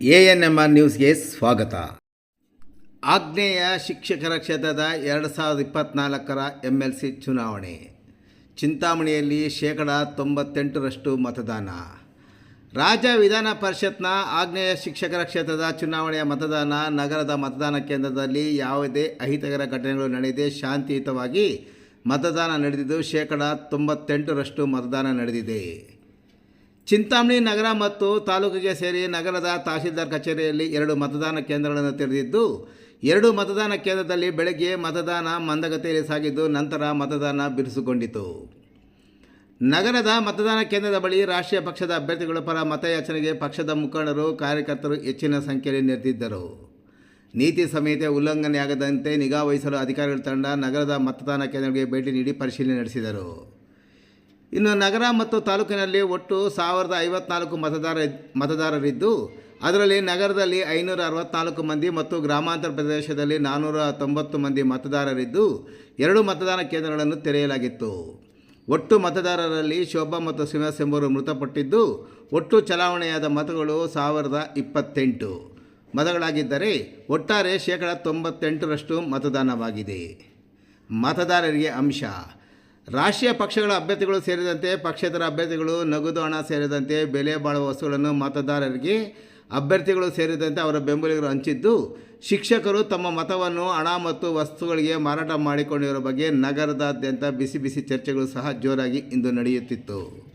A N M R ನ್ಯೂಸ್ಗೆ ಸ್ವಾಗತ. ಆಗ್ನೇಯ ಶಿಕ್ಷಕರ ಕ್ಷೇತ್ರದ ಎರಡು ಸಾವಿರದ ಇಪ್ಪತ್ತ್ನಾಲ್ಕರ ಎಂ ಎಲ್ ಸಿ ಚುನಾವಣೆ. ಚಿಂತಾಮಣಿಯಲ್ಲಿ ಶೇಕಡ ತೊಂಬತ್ತೆಂಟರಷ್ಟು ಮತದಾನ. ರಾಜ್ಯ ವಿಧಾನ ಪರಿಷತ್ನ ಆಗ್ನೇಯ ಶಿಕ್ಷಕರ ಕ್ಷೇತ್ರದ ಚುನಾವಣೆಯ ಮತದಾನ ನಗರದ ಮತದಾನ ಕೇಂದ್ರದಲ್ಲಿ ಯಾವುದೇ ಅಹಿತಕರ ಘಟನೆಗಳು ನಡೆಯದೆ ಶಾಂತಿಯುತವಾಗಿ ಮತದಾನ ನಡೆದಿದ್ದು ಶೇಕಡ ತೊಂಬತ್ತೆಂಟರಷ್ಟು ಮತದಾನ ನಡೆದಿದೆ. ಚಿಂತಾಮಣಿ ನಗರ ಮತ್ತು ತಾಲೂಕಿಗೆ ಸೇರಿ ನಗರದ ತಹಶೀಲ್ದಾರ್ ಕಚೇರಿಯಲ್ಲಿ ಎರಡು ಮತದಾನ ಕೇಂದ್ರಗಳನ್ನು ತೆರೆದಿದ್ದು, ಎರಡು ಮತದಾನ ಕೇಂದ್ರದಲ್ಲಿ ಬೆಳಗ್ಗೆ ಮತದಾನ ಮಂದಗತಿಯಲ್ಲಿ ಸಾಗಿದ್ದು, ನಂತರ ಮತದಾನ ಬಿರುಸುಗೊಂಡಿತು. ನಗರದ ಮತದಾನ ಕೇಂದ್ರದ ಬಳಿ ರಾಷ್ಟ್ರೀಯ ಪಕ್ಷದ ಅಭ್ಯರ್ಥಿಗಳ ಪರ ಮತಯಾಚನೆಗೆ ಪಕ್ಷದ ಮುಖಂಡರು, ಕಾರ್ಯಕರ್ತರು ಹೆಚ್ಚಿನ ಸಂಖ್ಯೆಯಲ್ಲಿ ನೆರೆದಿದ್ದರು ನೀತಿ ಸಂಹಿತೆ ಉಲ್ಲಂಘನೆಯಾಗದಂತೆ ನಿಗಾ ವಹಿಸಲು ಅಧಿಕಾರಿಗಳ ತಂಡ ನಗರದ ಮತದಾನ ಕೇಂದ್ರಗಳಿಗೆ ಭೇಟಿ ನೀಡಿ ಪರಿಶೀಲನೆ ನಡೆಸಿದರು. ಇನ್ನು ನಗರ ಮತ್ತು ತಾಲೂಕಿನಲ್ಲಿ ಒಟ್ಟು ಸಾವಿರದ ಐವತ್ನಾಲ್ಕು ಮತದಾರ ಮತದಾರರಿದ್ದು, ಅದರಲ್ಲಿ ನಗರದಲ್ಲಿ ಐನೂರ ಅರವತ್ನಾಲ್ಕು ಮಂದಿ ಮತ್ತು ಗ್ರಾಮಾಂತರ ಪ್ರದೇಶದಲ್ಲಿ ನಾನ್ನೂರ ತೊಂಬತ್ತು ಮಂದಿ ಮತದಾರರಿದ್ದು, ಎರಡು ಮತದಾನ ಕೇಂದ್ರಗಳನ್ನು ತೆರೆಯಲಾಗಿತ್ತು. ಒಟ್ಟು ಮತದಾರರಲ್ಲಿ ಶೋಭಾ ಮತ್ತು ಶ್ರೀನಿವಾಸ್ ಎಂಬುವರು ಮೃತಪಟ್ಟಿದ್ದು, ಒಟ್ಟು ಚಲಾವಣೆಯಾದ ಮತಗಳು ಸಾವಿರದ ಇಪ್ಪತ್ತೆಂಟು. ಮತಗಳಾಗಿದ್ದರೆ ಒಟ್ಟಾರೆ ಶೇಕಡ ತೊಂಬತ್ತೆಂಟರಷ್ಟು ಮತದಾನವಾಗಿದೆ. ಮತದಾರರಿಗೆ ಅಂಶ ರಾಷ್ಟ್ರೀಯ ಪಕ್ಷಗಳ ಅಭ್ಯರ್ಥಿಗಳು ಸೇರಿದಂತೆ ಪಕ್ಷೇತರ ಅಭ್ಯರ್ಥಿಗಳು ನಗದು ಹಣ ಸೇರಿದಂತೆ ಬೆಲೆ ಬಾಳುವ ವಸ್ತುಗಳನ್ನು ಮತದಾರರಿಗೆ ಅಭ್ಯರ್ಥಿಗಳು ಸೇರಿದಂತೆ ಅವರ ಬೆಂಬಲಿಗರು ಹಂಚಿದ್ದು, ಶಿಕ್ಷಕರು ತಮ್ಮ ಮತವನ್ನು ಹಣ ಮತ್ತು ವಸ್ತುಗಳಿಗೆ ಮಾರಾಟ ಮಾಡಿಕೊಂಡಿರುವ ಬಗ್ಗೆ ನಗರದಾದ್ಯಂತ ಬಿಸಿ ಬಿಸಿ ಚರ್ಚೆಗಳು ಸಹ ಜೋರಾಗಿ ಇಂದು ನಡೆಯುತ್ತಿತ್ತು.